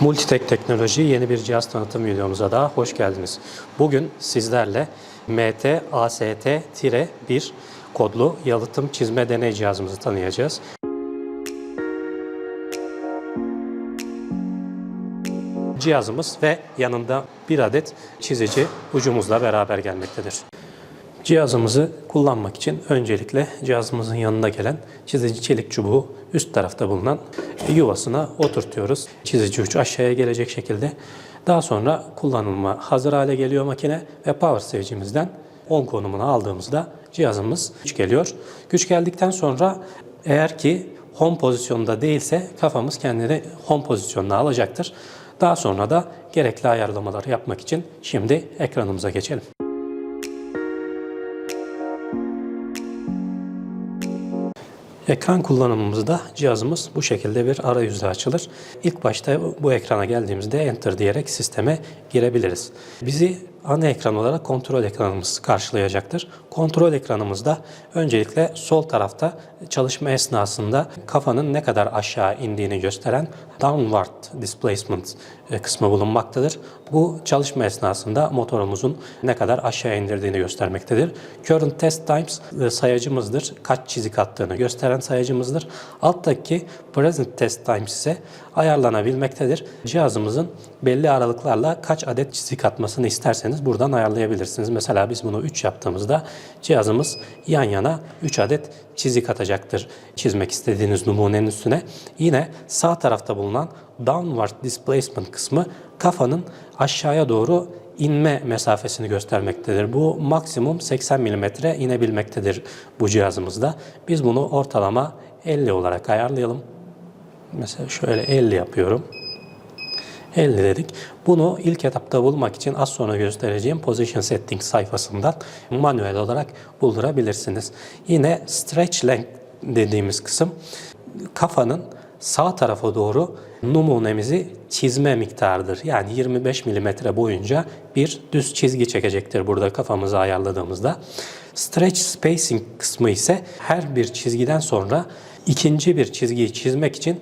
Multitek Teknoloji yeni bir cihaz tanıtım videomuza daha hoş geldiniz. Bugün sizlerle MT-AST-1 kodlu yalıtım çizme deney cihazımızı tanıyacağız. Cihazımız ve yanında bir adet çizici ucumuzla beraber gelmektedir. Cihazımızı kullanmak için öncelikle cihazımızın yanına gelen çizici çelik çubuğu üst tarafta bulunan yuvasına oturtuyoruz. Çizici uç aşağıya gelecek şekilde. Daha sonra kullanılma hazır hale geliyor makine ve power stage'imizden 10 konumunu aldığımızda cihazımız güç geliyor. Güç geldikten sonra eğer ki home pozisyonda değilse kafamız kendini home pozisyonuna alacaktır. Daha sonra da gerekli ayarlamaları yapmak için şimdi ekranımıza geçelim. Ekran kullanımımızda cihazımız bu şekilde bir arayüzle açılır. İlk başta bu ekrana geldiğimizde Enter diyerek sisteme girebiliriz. Bizi ana ekran olarak kontrol ekranımız karşılayacaktır. Kontrol ekranımızda öncelikle sol tarafta çalışma esnasında kafanın ne kadar aşağı indiğini gösteren downward displacement e, kısmı bulunmaktadır. Bu çalışma esnasında motorumuzun ne kadar aşağı indirdiğini göstermektedir. Current test times e, sayacımızdır. Kaç çizik attığını gösteren sayacımızdır. Alttaki present test times ise ayarlanabilmektedir. Cihazımızın belli aralıklarla kaç adet çizik atmasını isterseniz buradan ayarlayabilirsiniz. Mesela biz bunu 3 yaptığımızda cihazımız yan yana 3 adet çizik atacaktır çizmek istediğiniz numunenin üstüne. Yine sağ tarafta bulunan downward displacement kısmı kafanın aşağıya doğru inme mesafesini göstermektedir. Bu maksimum 80 mm inebilmektedir bu cihazımızda. Biz bunu ortalama 50 olarak ayarlayalım. Mesela şöyle 50 yapıyorum. 50 dedik. Bunu ilk etapta bulmak için az sonra göstereceğim Position Settings sayfasından manuel olarak buldurabilirsiniz. Yine Stretch Length dediğimiz kısım kafanın sağ tarafa doğru numunemizi çizme miktarıdır. Yani 25 mm boyunca bir düz çizgi çekecektir burada kafamızı ayarladığımızda. Stretch Spacing kısmı ise her bir çizgiden sonra ikinci bir çizgiyi çizmek için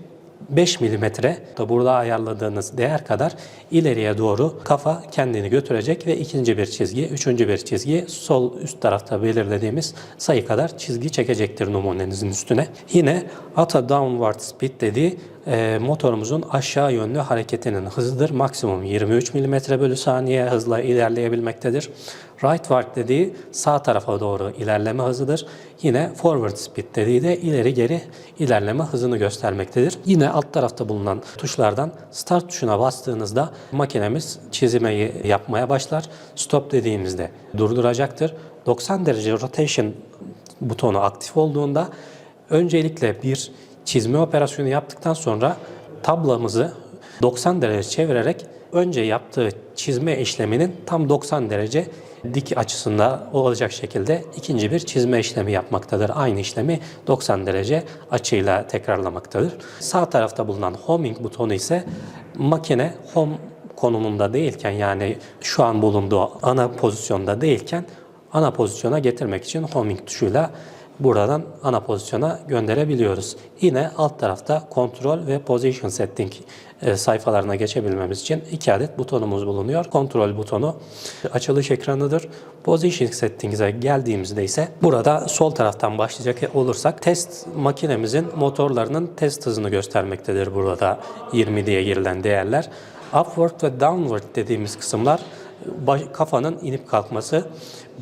5 milimetre da burada ayarladığınız değer kadar ileriye doğru kafa kendini götürecek ve ikinci bir çizgi, üçüncü bir çizgi sol üst tarafta belirlediğimiz sayı kadar çizgi çekecektir numunenizin üstüne. Yine ata downward speed dediği e, motorumuzun aşağı yönlü hareketinin hızıdır. Maksimum 23 mm bölü saniye hızla ilerleyebilmektedir. Rightward dediği sağ tarafa doğru ilerleme hızıdır. Yine forward speed dediği de ileri geri ilerleme hızını göstermektedir. Yine alt tarafta bulunan tuşlardan start tuşuna bastığınızda makinemiz çizimeyi yapmaya başlar. Stop dediğimizde durduracaktır. 90 derece rotation butonu aktif olduğunda öncelikle bir çizme operasyonu yaptıktan sonra tablamızı 90 derece çevirerek önce yaptığı çizme işleminin tam 90 derece dik açısında olacak şekilde ikinci bir çizme işlemi yapmaktadır. Aynı işlemi 90 derece açıyla tekrarlamaktadır. Sağ tarafta bulunan homing butonu ise makine home konumunda değilken yani şu an bulunduğu ana pozisyonda değilken ana pozisyona getirmek için homing tuşuyla buradan ana pozisyona gönderebiliyoruz. Yine alt tarafta kontrol ve position setting e, sayfalarına geçebilmemiz için iki adet butonumuz bulunuyor. Kontrol butonu açılış ekranıdır. Position settings'e geldiğimizde ise burada sol taraftan başlayacak olursak test makinemizin motorlarının test hızını göstermektedir burada 20 diye girilen değerler. Upward ve downward dediğimiz kısımlar kafanın inip kalkması,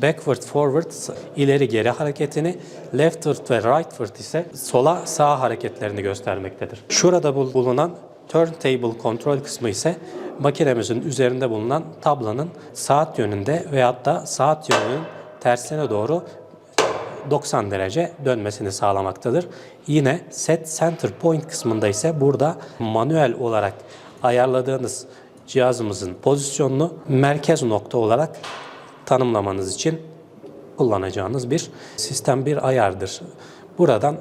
backward forward ileri geri hareketini, leftward ve rightward ise sola sağ hareketlerini göstermektedir. Şurada bulunan turntable kontrol kısmı ise makinemizin üzerinde bulunan tablanın saat yönünde veyahut da saat yönünün tersine doğru 90 derece dönmesini sağlamaktadır. Yine set center point kısmında ise burada manuel olarak ayarladığınız cihazımızın pozisyonunu merkez nokta olarak tanımlamanız için kullanacağınız bir sistem bir ayardır. Buradan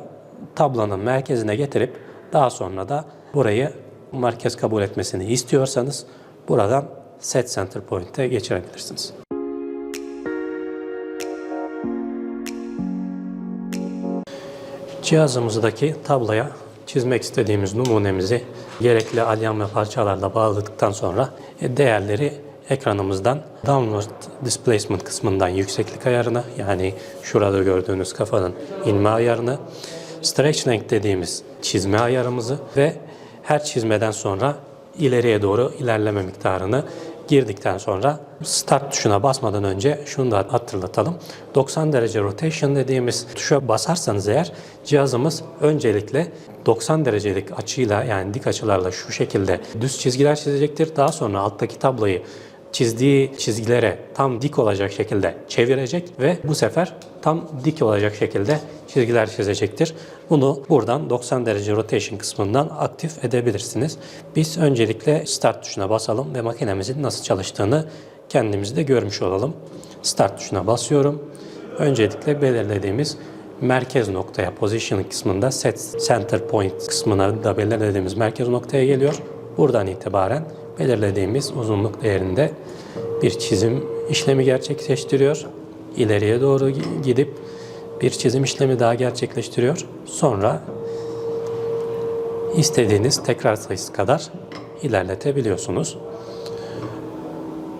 tablanın merkezine getirip daha sonra da burayı merkez kabul etmesini istiyorsanız buradan set center point'e geçirebilirsiniz. Cihazımızdaki tabloya çizmek istediğimiz numunemizi gerekli alyan ve parçalarla bağladıktan sonra e, değerleri ekranımızdan downward displacement kısmından yükseklik ayarına yani şurada gördüğünüz kafanın inme ayarını, stretch length dediğimiz çizme ayarımızı ve her çizmeden sonra ileriye doğru ilerleme miktarını girdikten sonra start tuşuna basmadan önce şunu da hatırlatalım. 90 derece rotation dediğimiz tuşa basarsanız eğer cihazımız öncelikle 90 derecelik açıyla yani dik açılarla şu şekilde düz çizgiler çizecektir. Daha sonra alttaki tabloyu çizdiği çizgilere tam dik olacak şekilde çevirecek ve bu sefer tam dik olacak şekilde çizgiler çizecektir. Bunu buradan 90 derece rotation kısmından aktif edebilirsiniz. Biz öncelikle start tuşuna basalım ve makinemizin nasıl çalıştığını kendimiz de görmüş olalım. Start tuşuna basıyorum. Öncelikle belirlediğimiz merkez noktaya, position kısmında set center point kısmına da belirlediğimiz merkez noktaya geliyor. Buradan itibaren belirlediğimiz uzunluk değerinde bir çizim işlemi gerçekleştiriyor. İleriye doğru gidip bir çizim işlemi daha gerçekleştiriyor. Sonra istediğiniz tekrar sayısı kadar ilerletebiliyorsunuz.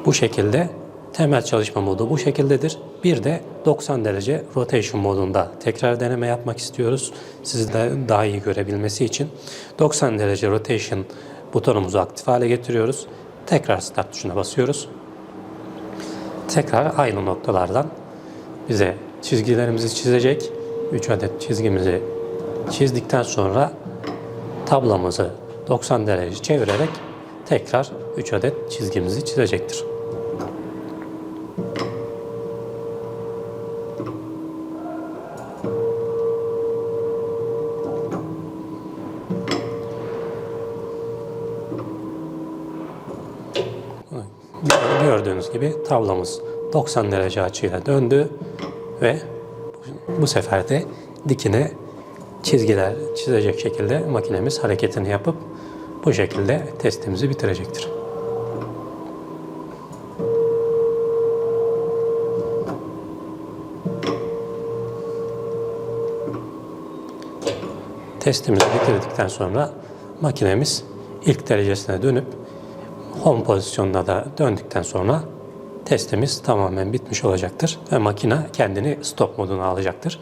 Bu şekilde temel çalışma modu bu şekildedir. Bir de 90 derece rotation modunda tekrar deneme yapmak istiyoruz. Sizi de daha iyi görebilmesi için 90 derece rotation butonumuzu aktif hale getiriyoruz. Tekrar start tuşuna basıyoruz. Tekrar aynı noktalardan bize çizgilerimizi çizecek. 3 adet çizgimizi çizdikten sonra tablomuzu 90 derece çevirerek tekrar 3 adet çizgimizi çizecektir. Gördüğünüz gibi tablomuz 90 derece açıyla döndü ve bu sefer de dikine çizgiler çizecek şekilde makinemiz hareketini yapıp bu şekilde testimizi bitirecektir. Testimizi bitirdikten sonra makinemiz ilk derecesine dönüp home pozisyonuna da döndükten sonra testimiz tamamen bitmiş olacaktır ve makine kendini stop moduna alacaktır.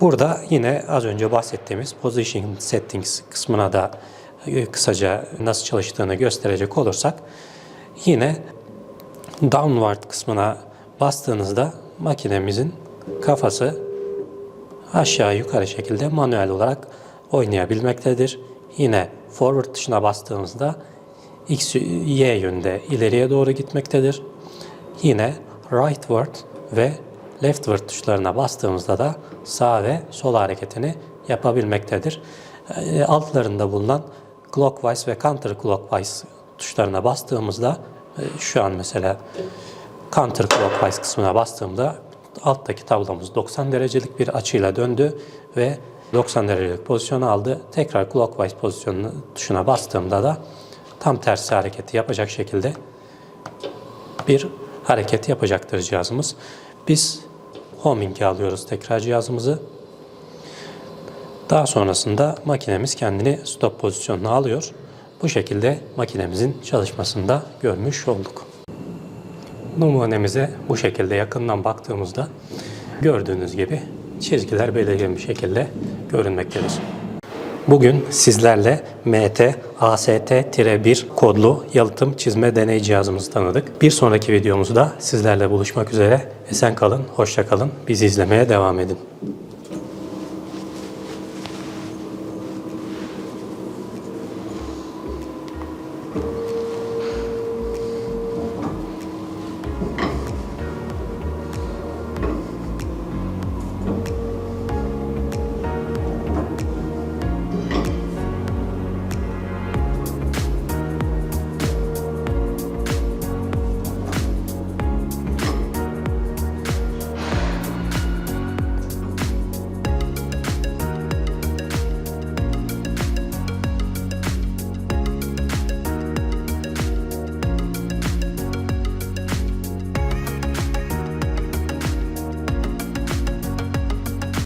Burada yine az önce bahsettiğimiz Position Settings kısmına da e, kısaca nasıl çalıştığını gösterecek olursak yine Downward kısmına bastığınızda makinemizin kafası aşağı yukarı şekilde manuel olarak oynayabilmektedir. Yine Forward tuşuna bastığımızda X, Y yönde ileriye doğru gitmektedir. Yine rightward ve leftward tuşlarına bastığımızda da sağ ve sol hareketini yapabilmektedir. E, Altlarında bulunan clockwise ve counterclockwise tuşlarına bastığımızda e, şu an mesela counterclockwise kısmına bastığımda alttaki tablomuz 90 derecelik bir açıyla döndü ve 90 derecelik pozisyonu aldı. Tekrar clockwise pozisyonu tuşuna bastığımda da tam tersi hareketi yapacak şekilde bir hareket yapacaktır cihazımız. Biz homing'e alıyoruz tekrar cihazımızı. Daha sonrasında makinemiz kendini stop pozisyonuna alıyor. Bu şekilde makinemizin çalışmasında görmüş olduk. Numunemize bu şekilde yakından baktığımızda gördüğünüz gibi çizgiler belirgin bir şekilde görünmektedir. Bugün sizlerle MT AST-1 kodlu yalıtım çizme deney cihazımızı tanıdık. Bir sonraki videomuzda sizlerle buluşmak üzere. Esen kalın, hoşça kalın. Bizi izlemeye devam edin.